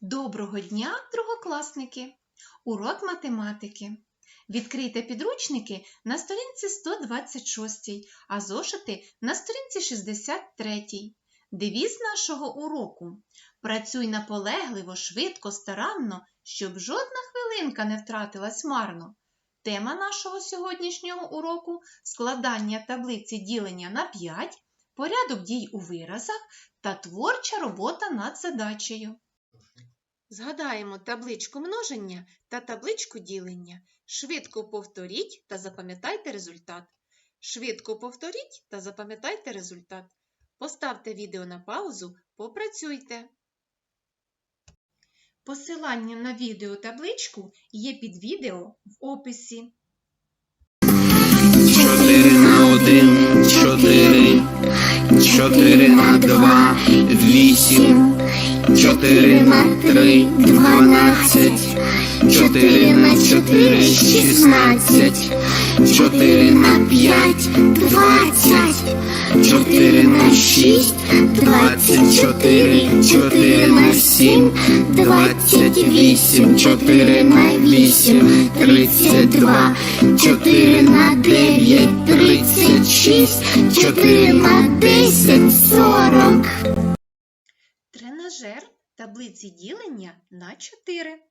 Доброго дня, другокласники! Урок математики. Відкрийте підручники на сторінці 126, а зошити на сторінці 63. Девіз нашого уроку. Працюй наполегливо, швидко, старанно, щоб жодна хвилинка не втратилась марно. Тема нашого сьогоднішнього уроку складання таблиці ділення на 5, порядок дій у виразах та творча робота над задачею. Згадаємо табличку множення та табличку ділення. Швидко повторіть та запам'ятайте результат. Швидко повторіть та запам'ятайте результат. Поставте відео на паузу, попрацюйте. Посилання на відеотабличку є під відео в описі. Чотири на один, чотири, чотири на два, вісім, чотири на три, дванадцять, чотири на чотири, шістнадцять, чотири на п'ять, двадцять, чотири на шість, двадцять чотири, чотири на сім, двадцять вісім, чотири на вісім, тридцять два, чотири на дев'ять, тридцять шість, чотири на десять, сорок. Таблиці ділення на 4.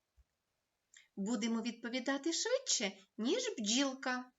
Будемо відповідати швидше, ніж бджілка.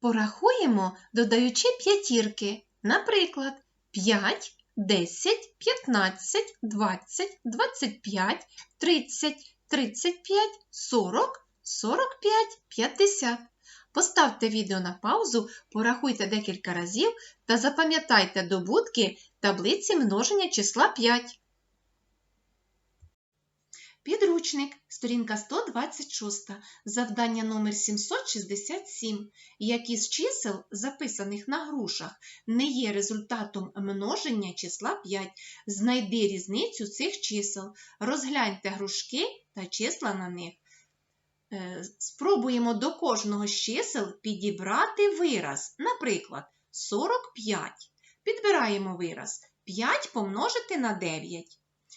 Порахуємо, додаючи п'ятірки. Наприклад, 5, 10, 15, 20, 25, 30, 35, 40, 45, 50. Поставте відео на паузу, порахуйте декілька разів та запам'ятайте добутки таблиці множення числа 5. Підручник, сторінка 126, завдання номер 767. Які з чисел, записаних на грушах, не є результатом множення числа 5. Знайди різницю цих чисел. Розгляньте грушки та числа на них. Е, Спробуємо до кожного з чисел підібрати вираз. Наприклад, 45. Підбираємо вираз 5 помножити на 9.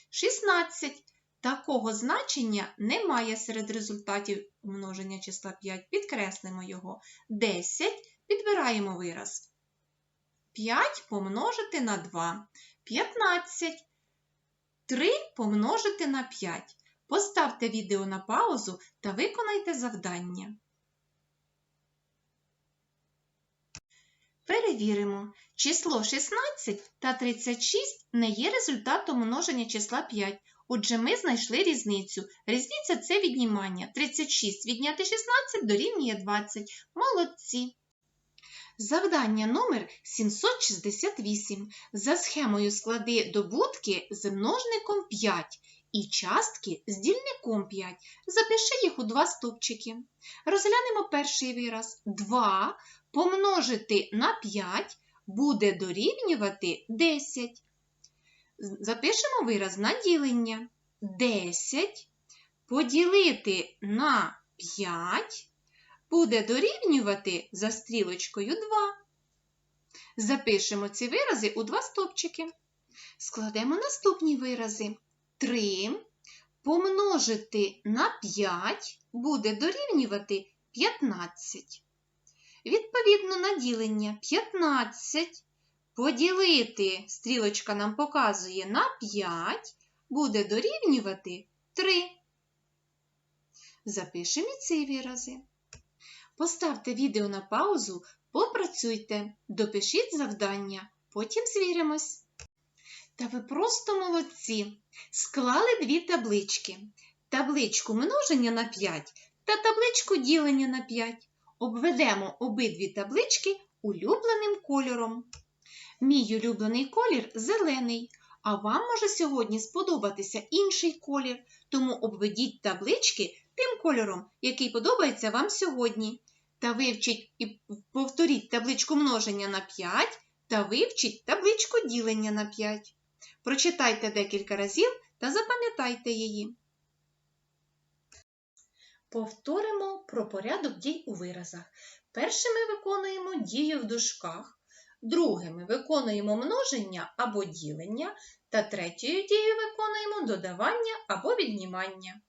16. Такого значення немає серед результатів множення числа 5. Підкреслимо його. 10. Підбираємо вираз. 5 помножити на 2. 15. 3 помножити на 5. Поставте відео на паузу та виконайте завдання. Перевіримо. Число 16 та 36 не є результатом множення числа 5. Отже, ми знайшли різницю. Різниця – це віднімання. 36 відняти 16 дорівнює 20. Молодці! Завдання номер 768. За схемою склади добутки з множником 5 і частки з дільником 5. Запиши їх у два стовпчики. Розглянемо перший вираз. 2 помножити на 5 буде дорівнювати 10. Запишемо вираз на ділення. 10 поділити на 5 буде дорівнювати за стрілочкою 2. Запишемо ці вирази у два стопчики. Складемо наступні вирази. 3 помножити на 5 буде дорівнювати 15. Відповідно на ділення 15 поділити, стрілочка нам показує на 5, буде дорівнювати 3. Запишемо і ці вирази. Поставте відео на паузу, попрацюйте, допишіть завдання, потім звіримось. Та ви просто молодці! Склали дві таблички. Табличку множення на 5 та табличку ділення на 5. Обведемо обидві таблички улюбленим кольором. Мій улюблений колір зелений, а вам може сьогодні сподобатися інший колір, тому обведіть таблички тим кольором, який подобається вам сьогодні. Та вивчіть і повторіть табличку множення на 5 та вивчіть табличку ділення на 5. Прочитайте декілька разів та запам'ятайте її. Повторимо про порядок дій у виразах. Перше ми виконуємо дію в дужках, друге ми виконуємо множення або ділення, та третьою дією виконуємо додавання або віднімання.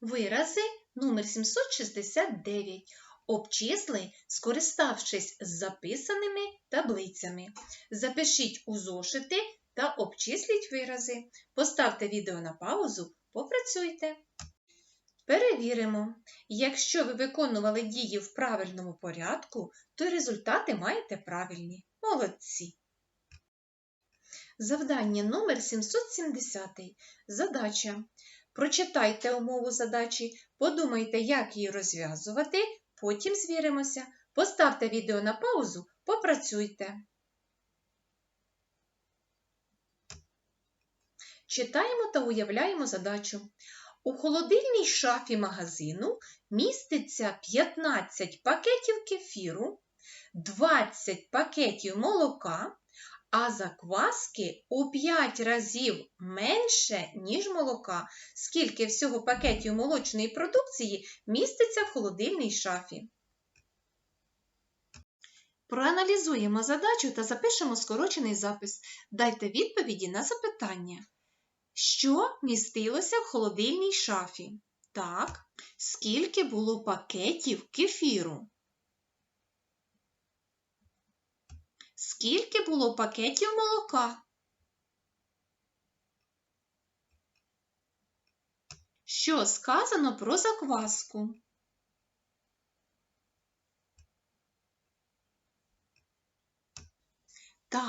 Вирази номер 769. Обчисли, скориставшись з записаними таблицями. Запишіть у зошити та обчисліть вирази. Поставте відео на паузу, попрацюйте. Перевіримо. Якщо ви виконували дії в правильному порядку, то результати маєте правильні. Молодці. Завдання номер 770. Задача. Прочитайте умову задачі, подумайте, як її розв'язувати, потім звіримося. Поставте відео на паузу, попрацюйте. Читаємо та уявляємо задачу. У холодильній шафі магазину міститься 15 пакетів кефіру, 20 пакетів молока, а закваски у 5 разів менше, ніж молока. Скільки всього пакетів молочної продукції міститься в холодильній шафі? Проаналізуємо задачу та запишемо скорочений запис. Дайте відповіді на запитання. Що містилося в холодильній шафі? Так. Скільки було пакетів кефіру? Скільки було пакетів молока? Що сказано про закваску?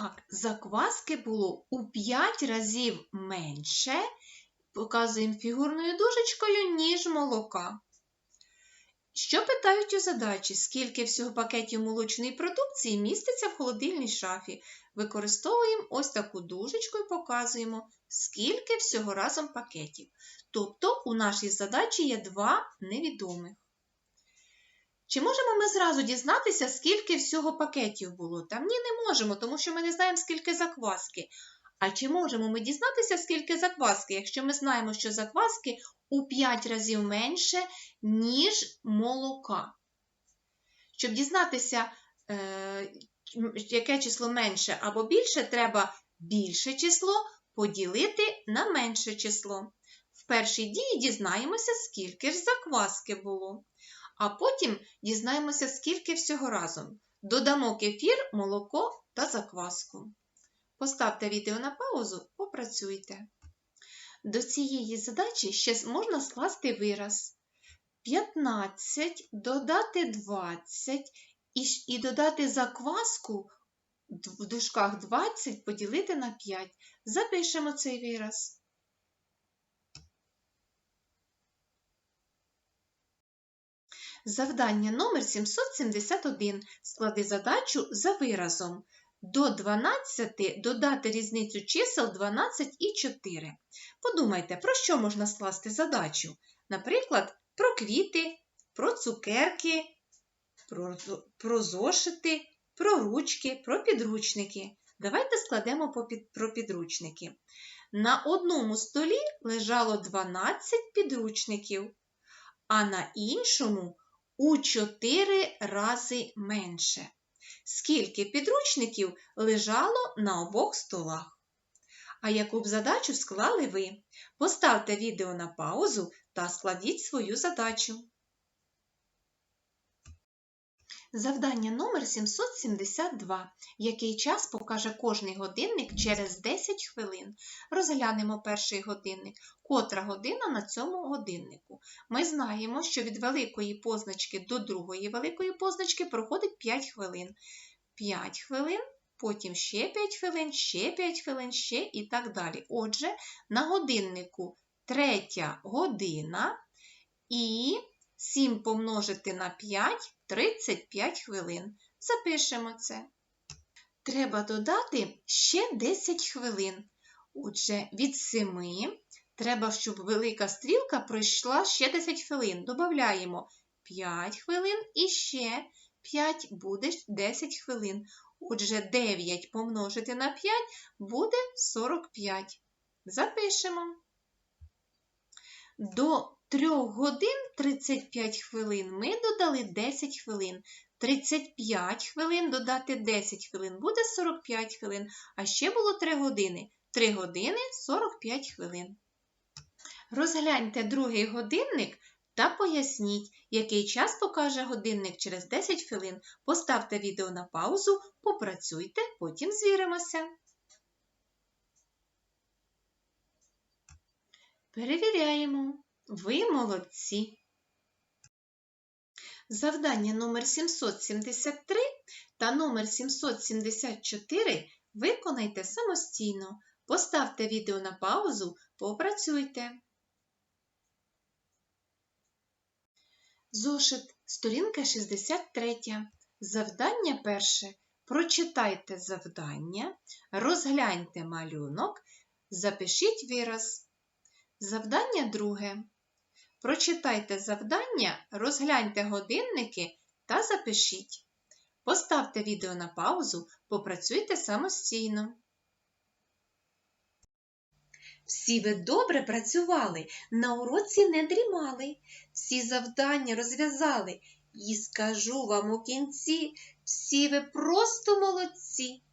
Так, закваски було у 5 разів менше, показуємо фігурною дужечкою, ніж молока. Що питають у задачі? Скільки всього пакетів молочної продукції міститься в холодильній шафі? Використовуємо ось таку дужечку і показуємо, скільки всього разом пакетів. Тобто у нашій задачі є два невідомих. Чи можемо ми зразу дізнатися, скільки всього пакетів було? Та ні, не можемо, тому що ми не знаємо, скільки закваски. А чи можемо ми дізнатися, скільки закваски, якщо ми знаємо, що закваски у 5 разів менше, ніж молока? Щоб дізнатися, е, яке число менше або більше, треба більше число поділити на менше число. В першій дії дізнаємося, скільки ж закваски було. А потім дізнаємося, скільки всього разом. Додамо кефір, молоко та закваску. Поставте відео на паузу, попрацюйте. До цієї задачі ще можна скласти вираз. 15 додати 20 і, і додати закваску в дужках 20 поділити на 5. Запишемо цей вираз. Завдання номер 771. Склади задачу за виразом. До 12 додати різницю чисел 12 і 4. Подумайте, про що можна скласти задачу? Наприклад, про квіти, про цукерки, про, про зошити, про ручки, про підручники. Давайте складемо про підручники. На одному столі лежало 12 підручників, а на іншому у 4 рази менше. Скільки підручників лежало на обох столах? А яку б задачу склали ви? Поставте відео на паузу та складіть свою задачу. Завдання номер 772. Який час покаже кожний годинник через 10 хвилин? Розглянемо перший годинник. Котра година на цьому годиннику? Ми знаємо, що від великої позначки до другої великої позначки проходить 5 хвилин. 5 хвилин, потім ще 5 хвилин, ще 5 хвилин, ще і так далі. Отже, на годиннику третя година і 7 помножити на 5 35 хвилин. Запишемо це. Треба додати ще 10 хвилин. Отже, від 7 треба, щоб велика стрілка пройшла ще 10 хвилин. Додаємо 5 хвилин і ще 5 буде 10 хвилин. Отже, 9 помножити на 5 буде 45. Запишемо. До 3 годин 35 хвилин ми додали 10 хвилин. 35 хвилин додати 10 хвилин буде 45 хвилин, а ще було 3 години. 3 години 45 хвилин. Розгляньте другий годинник та поясніть, який час покаже годинник через 10 хвилин. Поставте відео на паузу, попрацюйте, потім звіримося. Перевіряємо. Ви молодці. Завдання номер 773 та номер 774 виконайте самостійно. Поставте відео на паузу, попрацюйте. Зошит, сторінка 63. Завдання перше. Прочитайте завдання, розгляньте малюнок, запишіть вираз. Завдання друге. Прочитайте завдання, розгляньте годинники та запишіть. Поставте відео на паузу, попрацюйте самостійно. Всі ви добре працювали, на уроці не дрімали, всі завдання розв'язали. І скажу вам у кінці, всі ви просто молодці.